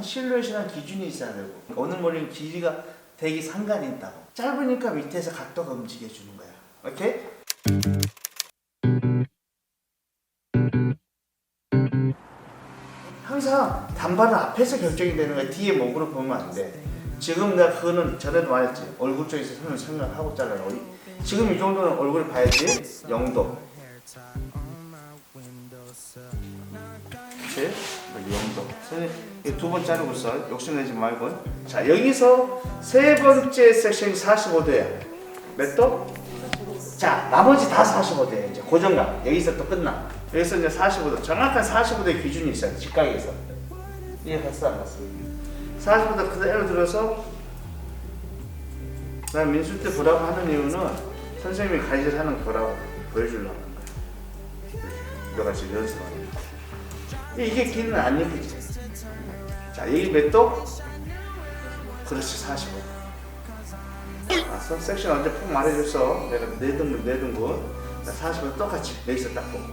실루엣이랑 기준이 있어야 되고 오늘 머리는 길이가 되게 상관이 있다고. 짧으니까 밑에서 각도가 움직여 주는 거야. 오케이? 항상 단발은 앞에서 결정이 되는 거야. 뒤에 목으로 보면 안돼. 지금 내가 그거는 전에도 말했지. 얼굴 쪽에서 설명 설명하고 잘라요 지금 이 정도는 얼굴 봐야지. 영도 그치? 이 영도 선생님 두번 자르고 있어 욕심내지 말고. 자 여기서 세 번째 섹션이 45도야 몇 도? 자 나머지 다 45도야 이제 고정각. 여기서 또 끝나. 여기서 이제 45도. 정확한 45도의 기준이 있어요 직각에서. 이해했어 안 했어? 45도 그대로 들어서 난 민수 때 보라고 하는 이유는 선생님이 가이드 하는 거라고 보여주려고 하는 거야. 너가 지금 연습하는 거야 이게 길은 안 예쁘지. 자 여기 몇 도? 그렇지 45도 알았어? 섹션 언제 푹 말해줬어? 내가 네 등분 네 등분. 40도 똑같이 여기서 딱 보고.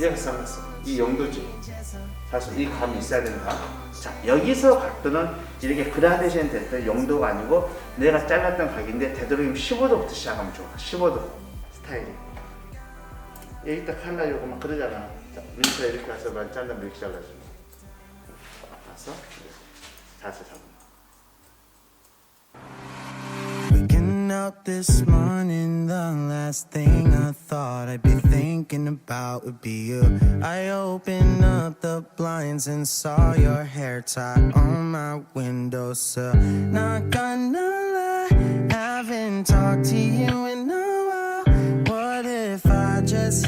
여기서 살았어. 이 용도지. 사실 이 감이 있어야 된다 자 여기서 각도는 이렇게 그라데이션 될때 용도가 아니고 내가 잘랐던 각인데 되도록이면 15도부터 시작하면 좋아. 15도. 스타일이 여기 딱 칼라 요거 막 그러잖아 자 민트가 이렇게 와서 만 잘라면 이렇게 잘라줘 봤어? 자세 잡아 Waking up this morning, the last thing I thought I'd be thinking about would be you. I opened up the blinds and saw your hair tie on my windowsill. Not gonna lie, haven't talked to you in a while. What if I just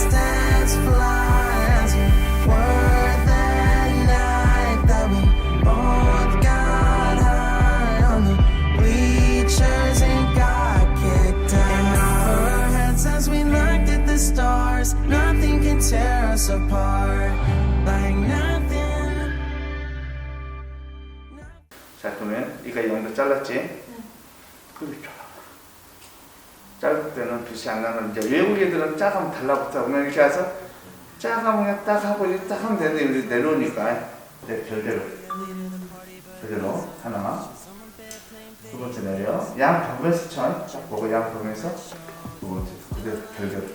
자 그러면 이거 영도 잘랐지? 그렇죠. 짧을 때는 빛이 안 나는 이제 외국 애들은 작으면 달라붙어. 그냥 이렇게 해서 작으면 그냥 딱 하고 이렇게 딱 하면 되는데 우리 내려오니까 이제 별대로. 별대로. 하나. 두 번째 내려. 양 벽에서 천딱 보고 양 벽에서 두 번째. 그대로 별대로.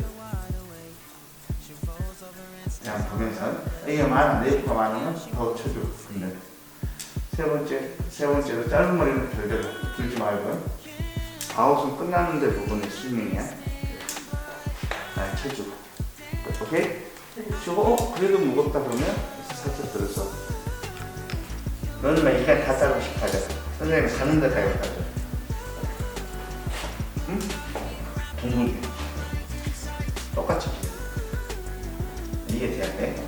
양 벽에서. 이게 많아 네이프가 많으면 더 쳐줘 근데 세 번째, 세 번째로 짧은 머리는 별대로 길지 말고요. 아웃은 끝났는데 부분의 스윙이야. 아, 체중. 오케이? 저, 어, 그래도 무겁다 그러면 살짝 들어서. 너는 막 이간 다 따고 싶어 가자. 선생님 가는 데 가요, 가자. 응? 동동이. 똑같이. 이게 돼야 돼.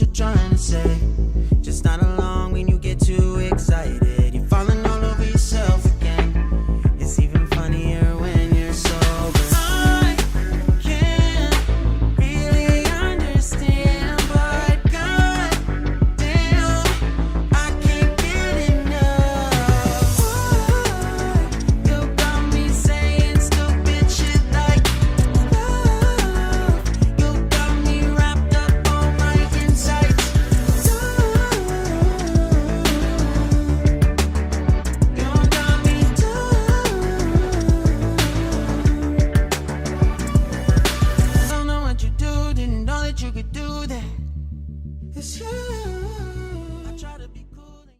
what you're trying to say.